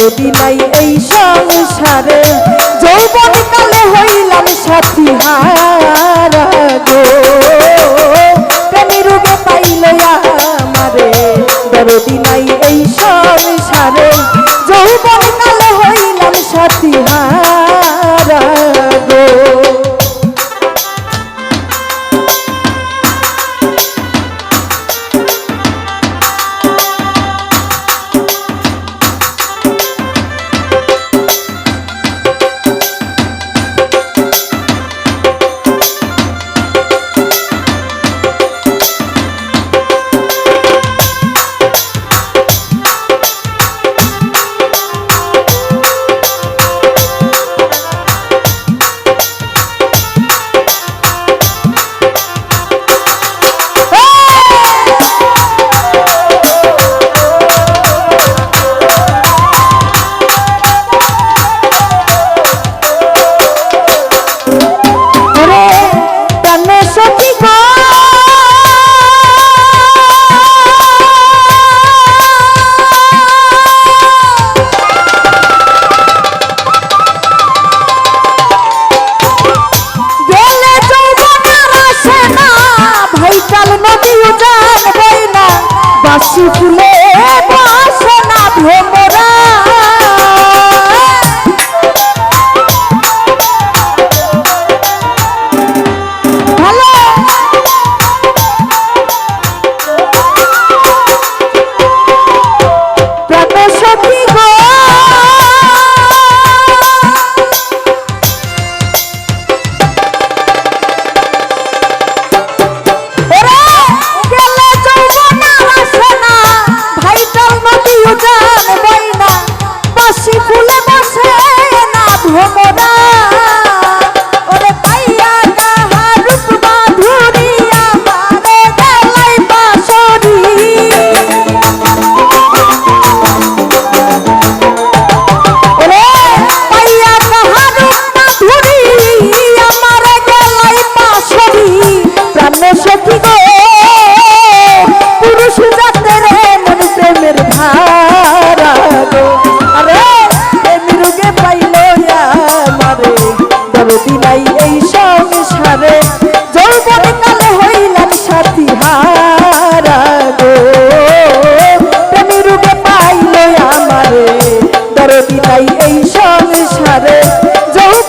দরদি যদি নাই এই সংসারে যৌ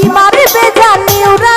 কি মারবে জানি ওরা।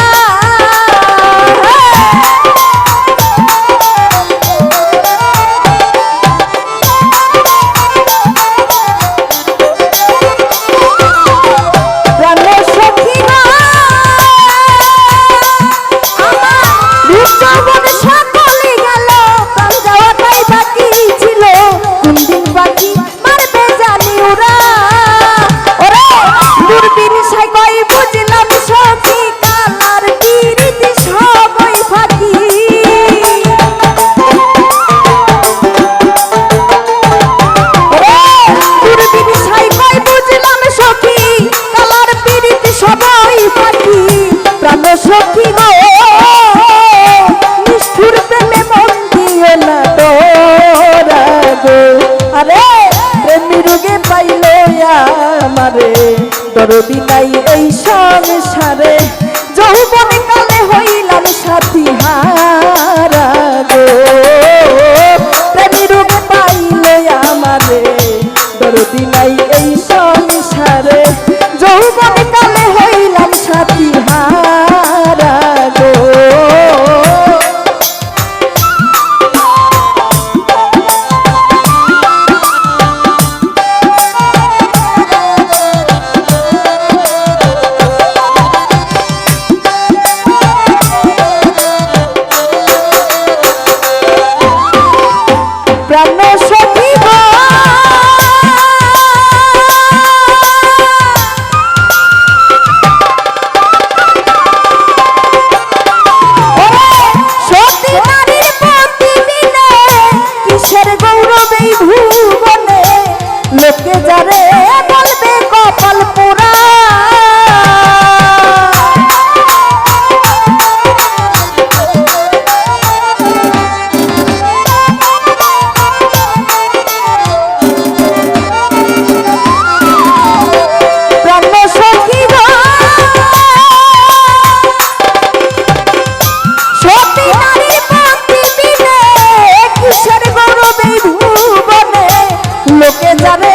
love it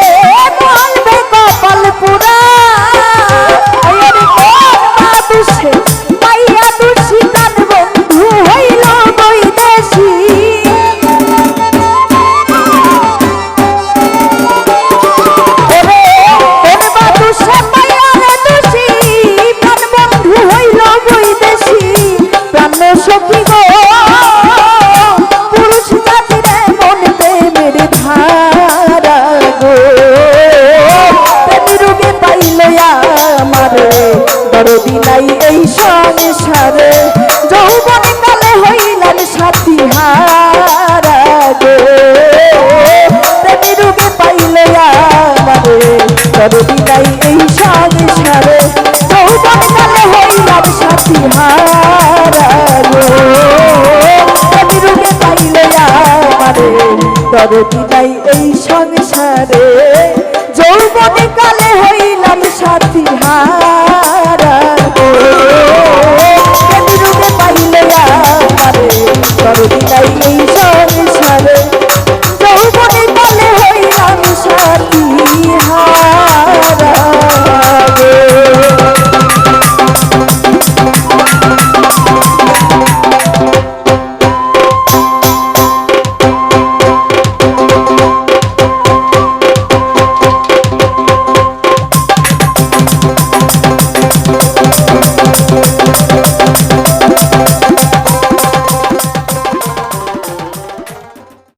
করবি নাই এই সংসারে সৌদকালে হইলাম সাথী হারে পাইলে আমারে। এই সংসারে